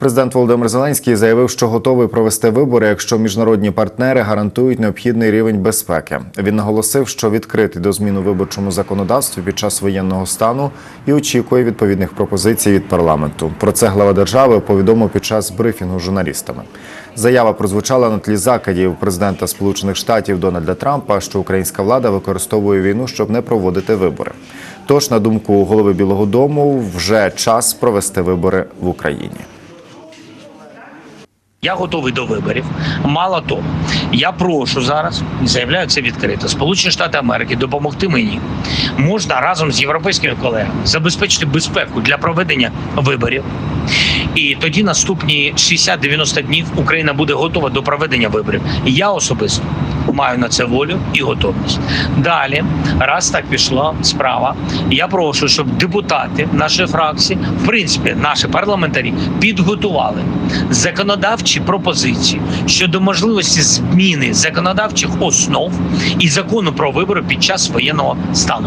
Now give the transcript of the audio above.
Президент Володимир Зеленський заявив, що готовий провести вибори, якщо міжнародні партнери гарантують необхідний рівень безпеки. Він наголосив, що відкритий до змін у виборчому законодавстві під час воєнного стану і очікує відповідних пропозицій від парламенту. Про це глава держави повідомив під час брифінгу з журналістами. Заява прозвучала на тлі закидів президента Сполучених Штатів Дональда Трампа, що українська влада використовує війну, щоб не проводити вибори. Тож, на думку голови Білого Дому, вже час провести вибори в Україні. Я готовий до виборів. Мало того, я прошу зараз і заявляю це відкрито. Сполучені Штати Америки допомогти мені можна разом з європейськими колегами забезпечити безпеку для проведення виборів. І тоді наступні 60-90 днів Україна буде готова до проведення виборів. І я особисто маю на це волю і готовність. Далі, раз так пішла справа, я прошу, щоб депутати нашої фракції, в принципі, наші парламентарі, підготували законодавчі пропозиції щодо можливості зміни законодавчих основ і закону про вибори під час воєнного стану.